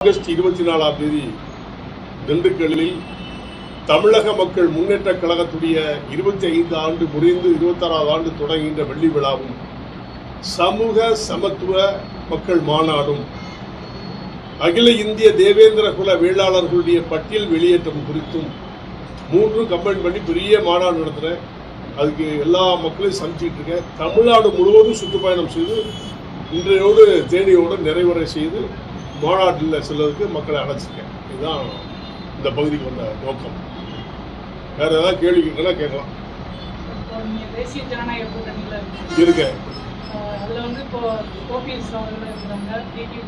August இருபத்தி நாலாம் தேதி திண்டுக்கல்லில் தமிழக மக்கள் முன்னேற்ற கழகத்துடைய இருபத்தி ஐந்து ஆண்டு முடிந்து இருபத்தாறாவது ஆண்டு தொடங்குகின்ற வெள்ளி விழாவும் சமூக சமத்துவ மக்கள் மாநாடும் அகில இந்திய தேவேந்திர குல வேளாளர்களுடைய பட்டியல் வெளியேற்றம் குறித்தும் மூன்றும் கம்பைன் பண்ணி பெரிய மாநாடு நடத்துகிறேன் அதுக்கு எல்லா மக்களையும் சமைச்சிட்டு இருக்கேன். தமிழ்நாடு முழுவதும் சுற்றுப்பயணம் செய்து இன்றையோடு தேனியோடு நிறைவுரை செய்து மாநாட்டில் செல்வதற்கு மக்களை அழைச்சிருக்கேன். இதுதான் இந்த பகுதிக்கு வந்த நோக்கம். வேற ஏதாவது கேள்வி கேட்கலாம். கேட்கலாம் தேசிய ஜனநாயக கூட்டணியில. இருக்கேன். அதுல வந்து இப்போ ஓபிஎஸ் அவர்கள் இருக்கிறாங்க டிடி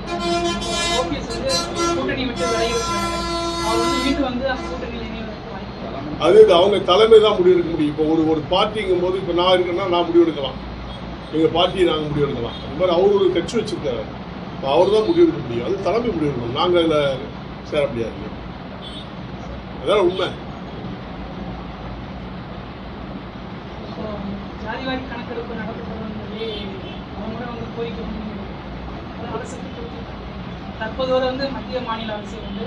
ஓபிஎஸ் வந்து கூட்டணி விட்டு விலகிருக்காங்க அவர் வந்து மீண்டும் வந்து அந்த கூட்டணியில் இணைவதற்கு வாய்ப்பு இருக்கா? அது அவங்க தலைமை தான் முடிவெடுக்க முடியும். இப்போ ஒரு ஒரு பார்ட்டிங்கும் போது இப்போ நான் இருக்கேன்னா நான் முடிவெடுக்கலாம். எங்கள் பார்ட்டியை நாங்கள் முடிவெடுக்கலாம். அது மாதிரி அவர் ஒரு கட்சி வச்சிருக்காரு. அவர் தான் முடிவெடுக்க முடியும். அது தலைமை முடிவெடுக்கணும் நாங்கள் அதில் சேர முடியாது. அதான் உண்மை. ஜாதிவாரி கணக்கெடுப்பு வந்து கோரிக்கை. தற்போது வந்து மத்திய மாநில அரசு வந்து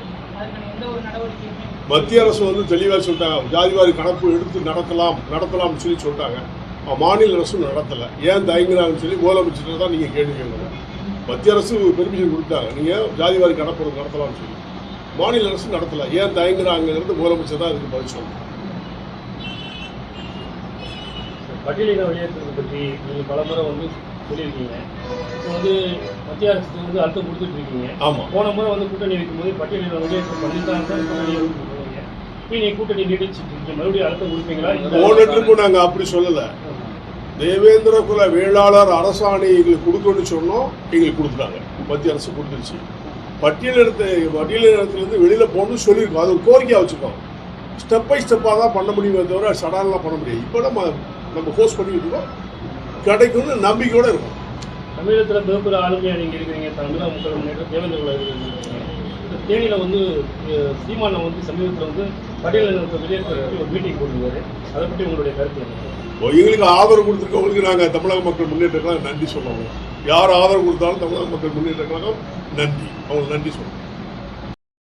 மத்திய அரசு வந்து தெளிவாக சொல்லிட்டாங்க. ஜாதிவாரி கணக்கு எடுத்து நடத்தலாம் நடத்தலாம்னு சொல்லி சொல்லிட்டாங்க. மாநில அரசும் நடத்தலை. ஏன் தயங்குறாங்கன்னு சொல்லி முதலமைச்சர் தான் நீங்கள் கேள்வி கேட்கணும். மத்திய அரசு பெர்மிஷன் கொடுத்தாங்க. நீங்கள் ஜாதிவாரி கணக்கு நடத்தலாம்னு சொல்லி. மாநில அரசு நடத்தலை. ஏன் தயங்குறாங்கிறது முதலமைச்சர் தான் இதுக்கு பதில் சொல்லணும். பட்டியலின வெளியேற்றுறது பற்றி நீங்கள் பலமுறை வந்து சொல்லியிருக்கீங்க. இப்போ வந்து மத்திய அரசுக்கு வந்து அர்த்தம் கொடுத்துட்டு இருக்கீங்க. ஆமாம் போன முறை வந்து கூட்டணி வைக்கும்போது பட்டியலின வெளியேற்றம் தான் கூட்டணி கூட்டணி நீடிச்சிட்டு இருக்கீங்க. மறுபடியும் அர்த்தம் கொடுப்பீங்களா? போன ட்ரிப்பு நாங்கள் அப்படி சொல்லலை. தேவேந்திர குல வேளாளர் அரசாணை எங்களுக்கு கொடுக்கணும்னு சொன்னோம் எங்களுக்கு கொடுத்துட்டாங்க. மத்திய அரசு கொடுத்துருச்சு. பட்டியல் இடத்தை பட்டியலிடத்துலேருந்து வெளியில் போகணும்னு சொல்லியிருக்கோம். அது ஒரு கோரிக்கையாக வச்சுருக்கோம். ஸ்டெப் பை ஸ்டெப்பாக தான் பண்ண முடியுமே தவிர சடனெலாம் பண்ண முடியாது. இப்போ நம்ம நம்ம ஃபோர்ஸ் பண்ணிக்கிட்டு இருக்கோம். கிடைக்கும்னு நம்பிக்கையோடு இருக்கும். தமிழகத்தில் மிகப்பெரிய ஆளுமையாக நீங்கள் இருக்கிறீங்க தமிழக மக்கள் முன்னேற்ற தேவேந்திர குல தேனியில் வந்து அஹ், சீமானை வந்து சமீபத்தில் வந்து பட்டியலினத்தை வெளியேற்ற ஒரு மீட்டிங் போட்டிருக்காரு அதை பற்றி உங்களுடைய கருத்து என்ன? எங்களுக்கு ஆதரவு கொடுத்துருக்கவங்களுக்கு நாங்கள் தமிழக மக்கள் முன்னேற்ற நன்றி சொல்லுவோம் யார் ஆதரவு கொடுத்தாலும் தமிழக மக்கள் முன்னேற்ற நன்றி. அவங்களுக்கு நன்றி சொல்லுவோம்